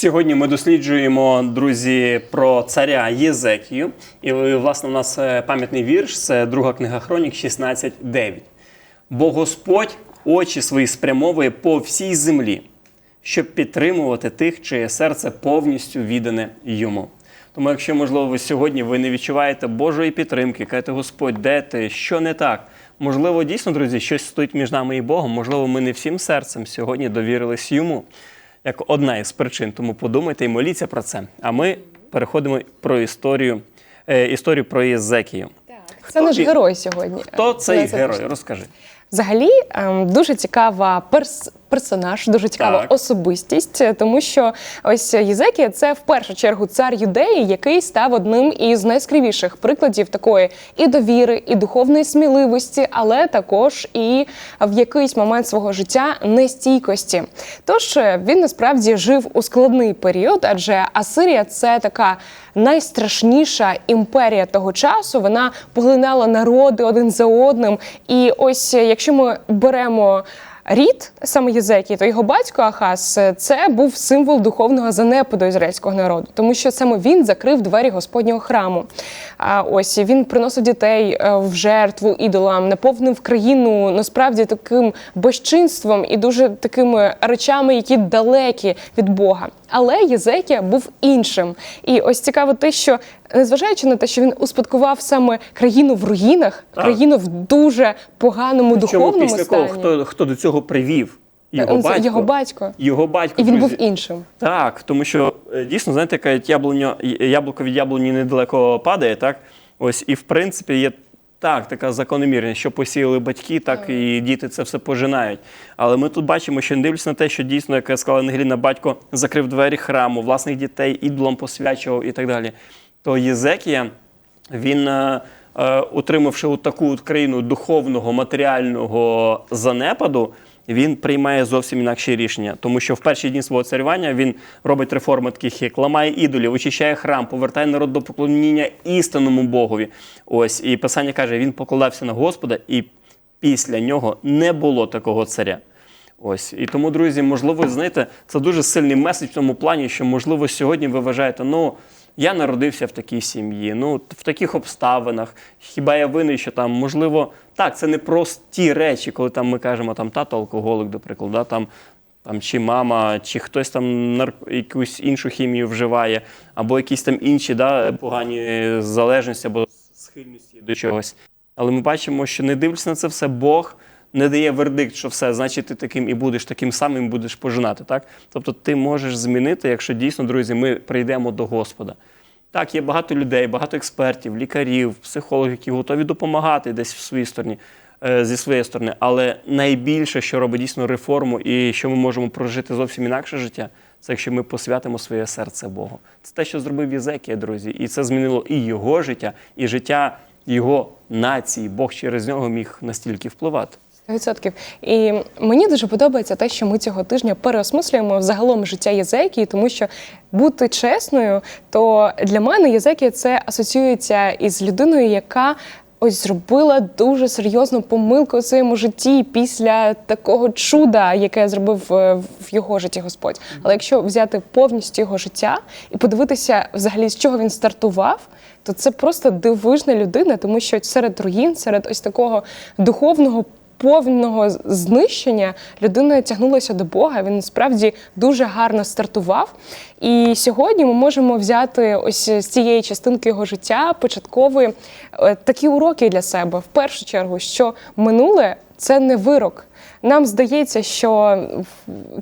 Сьогодні ми досліджуємо, друзі, про царя Єзекію. І власне у нас е, пам'ятний вірш це друга книга Хронік 16.9. Бо Господь очі свої спрямовує по всій землі, щоб підтримувати тих, чиє серце повністю віддане йому. Тому, якщо, можливо, сьогодні ви не відчуваєте Божої підтримки, кажете, Господь, де ти, що не так? Можливо, дійсно, друзі, щось стоїть між нами і Богом. Можливо, ми не всім серцем сьогодні довірились йому як одна із причин. Тому подумайте і моліться про це. А ми переходимо про історію, е, історію про Єзекію. Це наш і... герой сьогодні. Хто цей герой? Розкажи. Взагалі ем, дуже цікава перс. Персонаж дуже цікава Так. особистість, тому що ось Єзекія це в першу чергу цар юдеї, який став одним із найскравіших прикладів такої і довіри, і духовної сміливості, але також і в якийсь момент свого життя нестійкості. Тож е, він насправді жив у складний період, адже Асирія це така найстрашніша імперія того часу. Вона поглинала народи один за одним. І ось е, якщо ми беремо. Рід саме Єзекії, то його батько Ахаз е, це був символ духовного занепаду ізраїльського народу, тому що саме він закрив двері Господнього храму. А ось він приносив дітей е, в жертву ідолам, наповнив країну насправді таким безчинством і дуже такими речами, які далекі від Бога. Але Єзекія був іншим. І ось цікаво те, що незважаючи на те, що він успадкував саме країну в руїнах, країну в дуже поганому Чому духовному після стані. кого хто, хто до цього привів? Його батько. його батько. Його батько. І він друзі. був іншим. Так, тому що е, дійсно, знаєте, кажуть, яблуня, яблуко від яблуні недалеко падає, так? Ось, і в принципі є так, така закономірність, що посіяли батьки, так і діти це все пожинають. Але ми тут бачимо, що не дивлячись на те, що дійсно, як сказала Ангеліна, батько закрив двері храму, власних дітей ідолом посвячував і так далі. То Єзекія, він. е, е, Утримавши таку країну духовного матеріального занепаду, він приймає зовсім інакші рішення, тому що в перші дні свого царювання він робить реформи, таких як ламає ідолів, очищає храм, повертає народ до поклоніння істинному Богові. Ось і писання каже: він покладався на Господа, і після нього не було такого царя. Ось і тому, друзі, можливо, знаєте, це дуже сильний меседж в тому плані, що можливо сьогодні ви вважаєте, ну. Я народився в такій сім'ї, ну в таких обставинах. Хіба я винний, що там можливо так, це не прості речі, коли там ми кажемо там тато алкоголик, до прикладу, да, там, там чи мама, чи хтось там нар... якусь іншу хімію вживає, або якісь там інші да, погані залежності або схильності до чогось. Але ми бачимо, що не дивлячись на це все, Бог не дає вердикт, що все, значить, ти таким і будеш таким самим будеш пожинати. Так? Тобто ти можеш змінити, якщо дійсно, друзі, ми прийдемо до Господа. Так, є багато людей, багато експертів, лікарів, психологів, які готові допомагати десь в своїй стороні, е, зі своєї сторони. Але найбільше, що робить дійсно реформу, і що ми можемо прожити зовсім інакше життя, це якщо ми посвятимо своє серце Богу. Це те, що зробив Єзекія, друзі, і це змінило і його життя, і життя його нації. Бог через нього міг настільки впливати. 100%. І мені дуже подобається те, що ми цього тижня переосмислюємо взагалом життя Єзекії, тому що бути чесною, то для мене Єзекія це асоціюється із людиною, яка ось зробила дуже серйозну помилку у своєму житті після такого чуда, яке зробив е, в його житті Господь. Але якщо взяти повністю його життя і подивитися, взагалі з чого він стартував. То це просто дивижна людина, тому що серед руїн, серед ось такого духовного повного знищення людина тягнулася до Бога. Він справді дуже гарно стартував. І сьогодні ми можемо взяти ось з цієї частинки його життя початкові е, такі уроки для себе. В першу чергу, що минуле це не вирок. Нам здається, що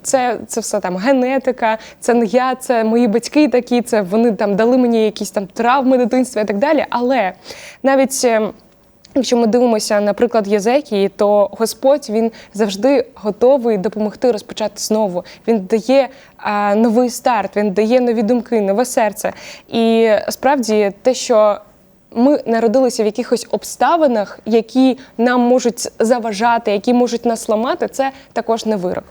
це, це все там генетика, це не я, це мої батьки такі, це вони там дали мені якісь там травми дитинства і так далі. Але навіть. Якщо ми дивимося, наприклад, Єзекії, то Господь він завжди готовий допомогти розпочати знову. Він дає а, новий старт, він дає нові думки, нове серце. І справді те, що ми народилися в якихось обставинах, які нам можуть заважати, які можуть нас ламати, це також не вирок.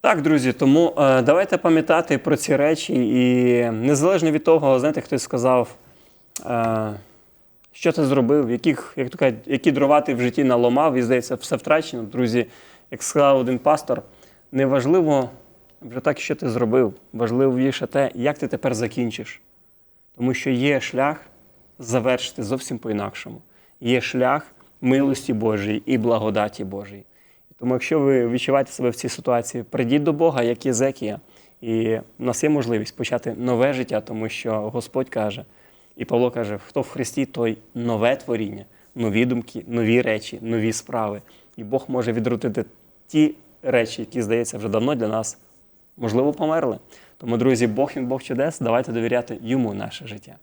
Так, друзі, тому е, давайте пам'ятати про ці речі, і незалежно від того, знаєте, хтось сказав, е, що ти зробив, яких, як то кажуть, які дрова ти в житті наломав, і здається, все втрачено. Друзі, як сказав один пастор, неважливо, вже так, що ти зробив. Важливіше те, як ти тепер закінчиш. Тому що є шлях завершити зовсім по-інакшому. Є шлях милості Божої і благодаті Божої. Тому, якщо ви відчуваєте себе в цій ситуації, прийдіть до Бога, як Єзекія, і в нас є можливість почати нове життя, тому що Господь каже, і Павло каже: хто в Христі, той нове творіння, нові думки, нові речі, нові справи. І Бог може відрутити ті речі, які, здається, вже давно для нас, можливо, померли. Тому, друзі, Бог він Бог чудес, давайте довіряти йому наше життя.